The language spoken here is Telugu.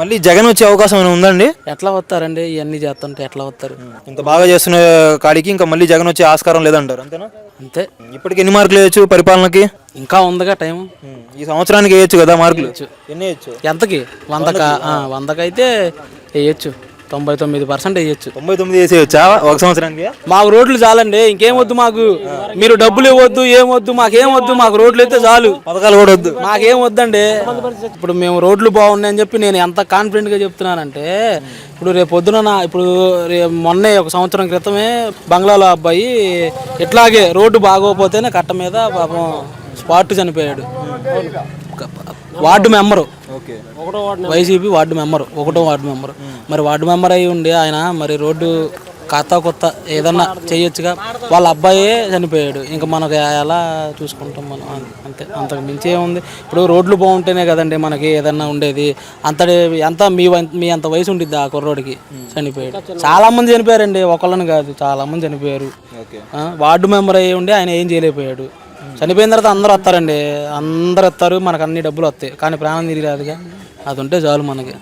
మళ్ళీ జగన్ వచ్చే అవకాశం ఏమైనా ఉందండి? ఎట్లా వస్తారండి? ఇవన్నీ చేస్తుంటే ఎట్లా వస్తారు? ఇంత బాగా చేస్తున్న కాడికి ఇంకా మళ్ళీ జగన్ వచ్చే ఆస్కారం లేదంటారు అంతేనా? అంతే. ఇప్పటికి ఎన్ని మార్కులు వేయచ్చు పరిపాలనకి? ఇంకా ఉందిగా టైం ఈ సంవత్సరానికి వేయచ్చు కదా మార్కులు? ఎన్ని వేయచ్చు? ఎంతకి? వందక? వందకైతే వేయచ్చు. తొంభై తొమ్మిది పర్సెంట్ వేయచ్చు. తొంభై తొమ్మిది వేసేయచ్చా? ఒక సంవత్సరానికి? మాకు రోడ్లు చాలండి ఇంకేం వద్దు మాకు. మీరు డబ్బులు ఇవ్వద్దు ఏం వద్దు మాకేం వద్దు మాకు రోడ్లు అయితే చాలు. పథకాలు కూడా వద్దు. మాకేం వద్దండి. ఇప్పుడు మేము రోడ్లు బాగున్నాయని చెప్పి నేను ఎంత కాన్ఫిడెంట్గా చెప్తున్నానంటే ఇప్పుడు రేపు పొద్దున నా ఇప్పుడు మొన్నే ఒక సంవత్సరం క్రితమే బంగ్లాలో అబ్బాయి ఇట్లాగే రోడ్డు బాగోకపోతేనే కట్ట మీద పాపం స్పాట్ చనిపోయాడు. Ward member. YCP ward member ఒకటో వార్డు మెంబర్. మరి వార్డు మెంబర్ అయి ఉండి ఆయన మరి రోడ్డు ఖాతా కొత్త ఏదన్నా చేయొచ్చుగా వాళ్ళ అబ్బాయే చనిపోయాడు. ఇంకా మనకు ఎలా చూసుకుంటాం మనం? అంతే. అంతకు మించి ఏముంది? ఇప్పుడు రోడ్లు బాగుంటేనే కదండి మనకి ఏదన్నా ఉండేది. అంతటి ఎంత మీ మీ అంత వయసు ఉండిద్ది ఆ కుర్రోడికి చనిపోయాడు. చాలా మంది చనిపోయారండి. ఒకళ్ళని కాదు చాలా మంది చనిపోయారు. వార్డు మెంబర్ అయ్యి ఉండి ఆయన ఏం చేయలేకపోయాడు. చనిపోయిన తర్వాత అందరూ వస్తారండి. అందరు వస్తారు మనకు అన్ని డబ్బులు వస్తాయి. కానీ ప్రాణం తిరిగి రాదుగా అది ఉంటే చాలు మనకి.